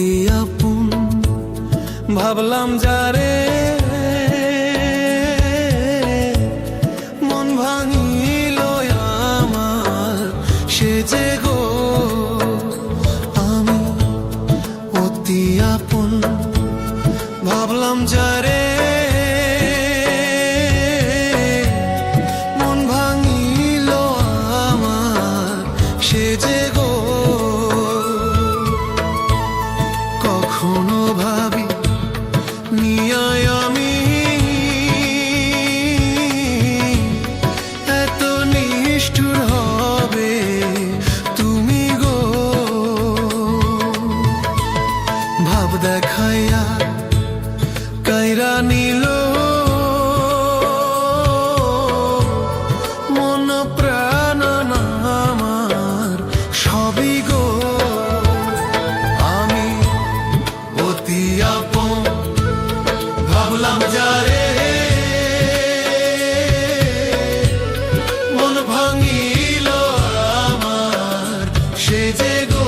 অতি আপন। ভাবলাম যারে কখনো নিয়ে আমি। এত নিষ্ঠুর হবে তুমি গো। ভাব দেখাইয়া ভাবলাম যারে মন ভাঙিল আমার। সে যে গো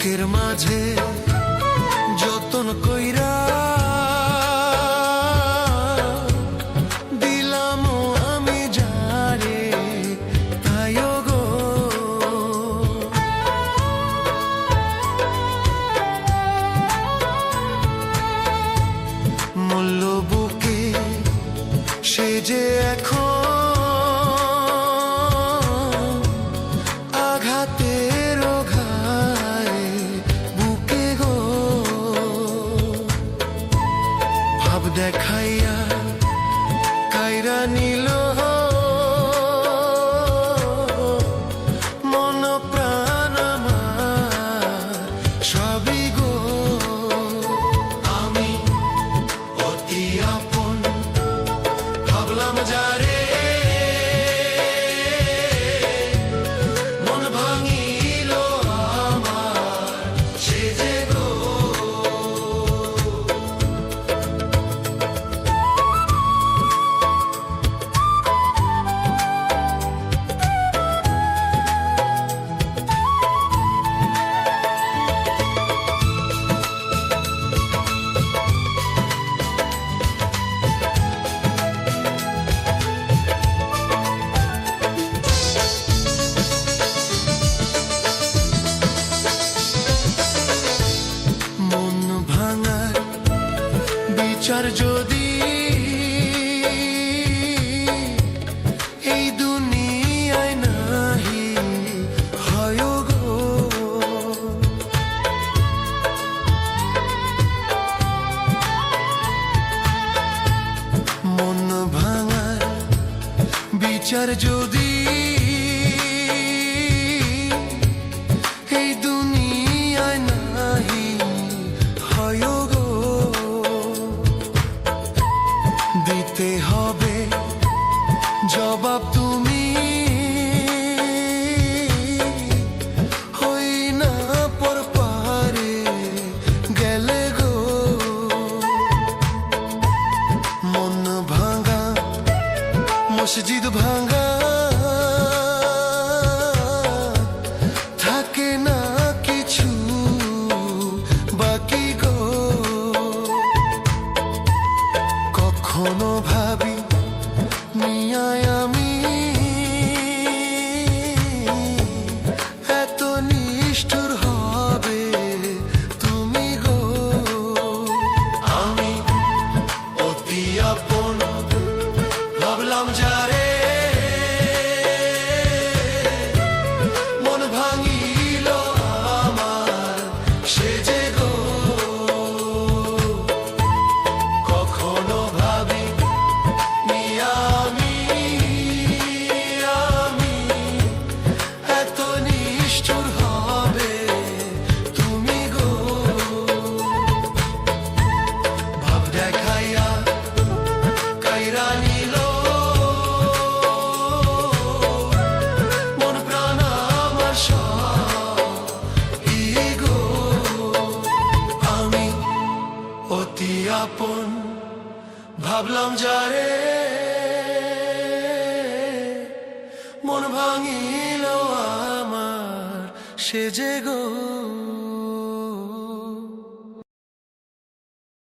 বুকের মাঝে যতন কইরা আমি বুকে সে যে এখন দেখাইয়া কাইরা নিল। মন আমি আপন ভাবলাম যারে বিচার যদি এই নাহি মন বিচার যদি জবাব তুমি হই না পর পারে গেলে গো। মন ভাঙা, মসজিদ ভাঙা না কিছু বাকি গো। কখনো ভাবি I am. ভাবলাম যারে মন ভাঙিল আমার সে যে গো